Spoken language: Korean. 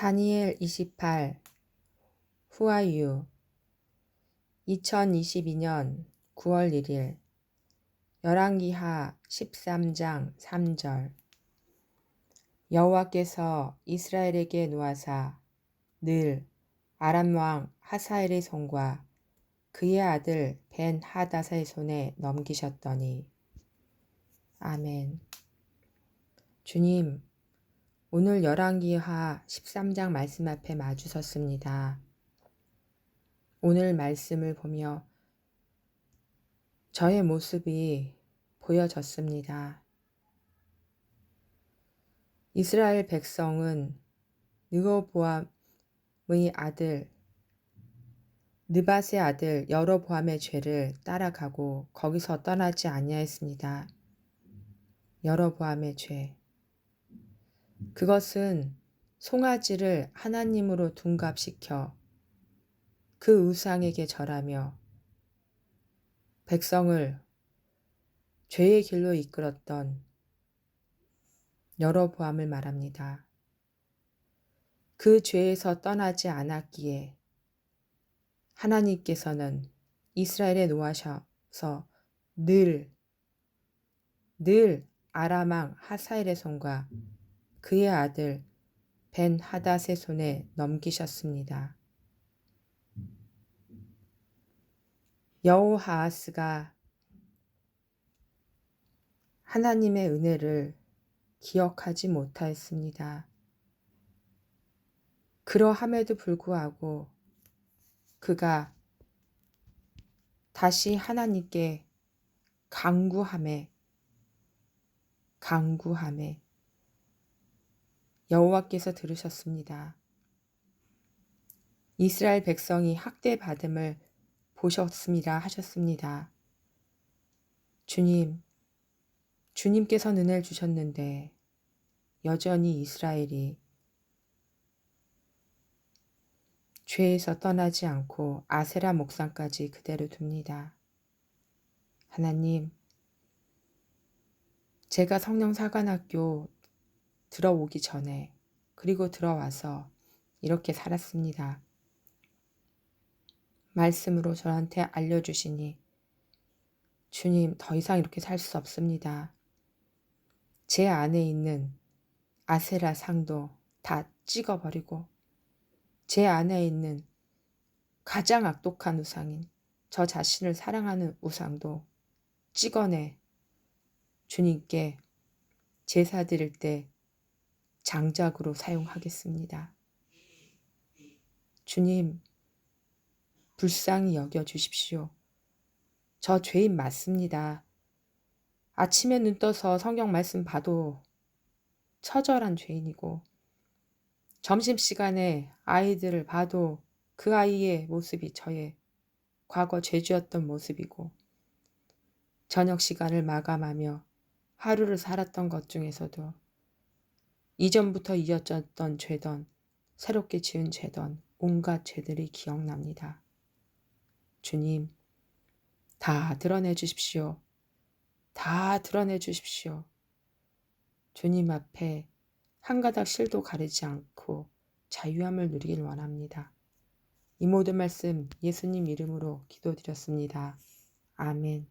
다니엘 28 후아유 2022년 9월 1일 열왕기하 13장 3절. 여호와께서 이스라엘에게 노하사 늘 아람 왕 하사엘의 손과 그의 아들 벤 하다사의 손에 넘기셨더니. 아멘. 주님 오늘 열왕기하 13장 말씀 앞에 마주 섰습니다. 오늘 말씀을 보며 저의 모습이 보여졌습니다. 이스라엘 백성은 느고보암의 아들 느밧의 아들 여로보암의 죄를 따라가고 거기서 떠나지 아니하였습니다. 여로보암의 죄. 그것은 송아지를 하나님으로 둔갑시켜 그 우상에게 절하며 백성을 죄의 길로 이끌었던 여러 보암을 말합니다. 그 죄에서 떠나지 않았기에 하나님께서는 이스라엘에 놓아셔서 늘, 늘 아람왕 하사엘의 손과 그의 아들 벤 하닷의 손에 넘기셨습니다. 여호하하스가 하나님의 은혜를 기억하지 못하였습니다. 그러함에도 불구하고 그가 다시 하나님께 강구함에 강구함에 여호와께서 들으셨습니다. 이스라엘 백성이 학대받음을 보셨습니다 하셨습니다. 주님, 주님께서 은혜를 주셨는데 여전히 이스라엘이 죄에서 떠나지 않고 아세라 목상까지 그대로 둡니다. 하나님, 제가 성령 사관학교 들어오기 전에 그리고 들어와서 이렇게 살았습니다. 말씀으로 저한테 알려주시니 주님 더 이상 이렇게 살 수 없습니다. 제 안에 있는 아세라 상도 다 찍어버리고 제 안에 있는 가장 악독한 우상인 저 자신을 사랑하는 우상도 찍어내 주님께 제사 드릴 때 장작으로 사용하겠습니다. 주님, 불쌍히 여겨 주십시오. 저 죄인 맞습니다. 아침에 눈 떠서 성경 말씀 봐도 처절한 죄인이고, 점심시간에 아이들을 봐도 그 아이의 모습이 저의 과거 죄주였던 모습이고, 저녁 시간을 마감하며 하루를 살았던 것 중에서도 이전부터 이어졌던 죄던, 새롭게 지은 죄던 온갖 죄들이 기억납니다. 주님, 다 드러내 주십시오. 다 드러내 주십시오. 주님 앞에 한 가닥 실도 가리지 않고 자유함을 누리길 원합니다. 이 모든 말씀 예수님 이름으로 기도드렸습니다. 아멘.